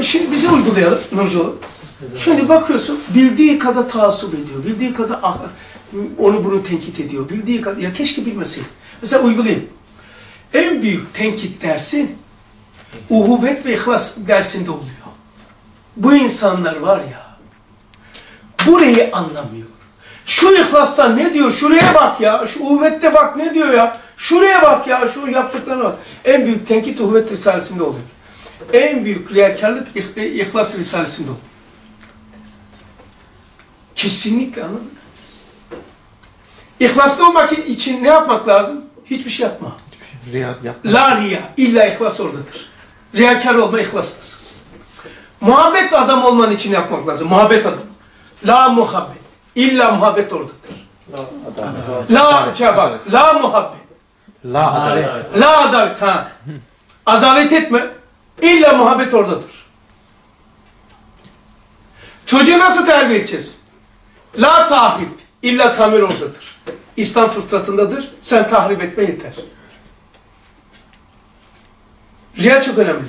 Şimdi bizi uygulayalım Nurcu. Şimdi bakıyorsun bildiği kadar taassup ediyor, bildiği kadar ah- onu bunu tenkit ediyor, bildiği kadar ya keşke bilmeseydim. Mesela uygulayayım. En büyük tenkit dersin uhuvvet ve ihlas dersinde oluyor. Bu insanlar var ya burayı anlamıyor. Şu ihlastan ne diyor? Şuraya bak ya. Şu uhuvvette bak ne diyor ya? Şuraya bak ya. Şu yaptıklarına bak. En büyük tenkit uhuvvet risalesinde oluyor. En büyük riyakarlık ih- ihlas risalesinde oluyor. Kesinlikle anladın mı? İhlaslı olmak için ne yapmak lazım? Hiçbir şey yapma. Riyad yap. La riya. İlla ihlas oradadır. Riyakar olma ihlastasın. Muhabbet adam olman için yapmak lazım. Muhabbet adam. La muhabbet. İlla muhabbet oradadır. La cevap. La muhabbet. La adalet. La adalet. Ha. Adalet etme. İlla muhabbet oradadır. Çocuğu nasıl terbiye edeceğiz? La tahrip. İlla tamir oradadır. İslam fıtratındadır. Sen tahrip etme yeter. Riya çok önemli.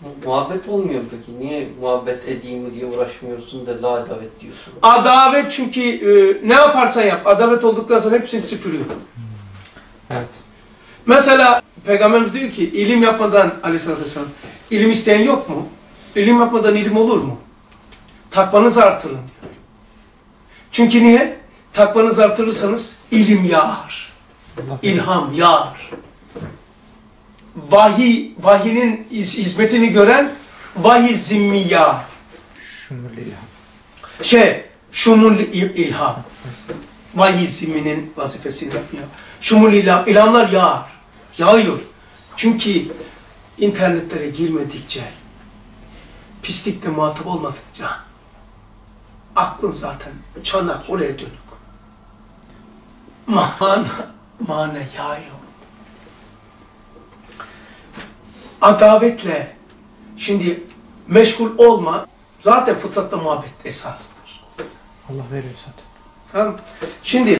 Mu- Muhabbet olmuyor peki. Niye muhabbet edeyim mi diye uğraşmıyorsun da la davet diyorsun? Adavet çünkü e, ne yaparsan yap. Adavet olduktan sonra hepsini süpürüyor. Evet. Mesela Peygamberimiz diyor ki ilim yapmadan aleyhissalatü vesselam ilim isteyen yok mu? İlim yapmadan ilim olur mu? Takvanızı artırın diyor. Çünkü niye? Takvanızı artırırsanız ilim yağar. İlham yağar. Vahiy, vahinin iz- hizmetini gören vahiy zimmi yağar. Şey, şumul il- ilham. Vahiy zimminin vazifesini yapıyor. Şumul ilham, ilhamlar yağar. Yağıyor. Çünkü internetlere girmedikçe, pislikle muhatap olmadıkça, aklın zaten çanak oraya dönük. Mana, mana yağıyor. Adavetle, şimdi meşgul olma, zaten fıtratta muhabbet esastır. Allah veriyor zaten. Tamam. Şimdi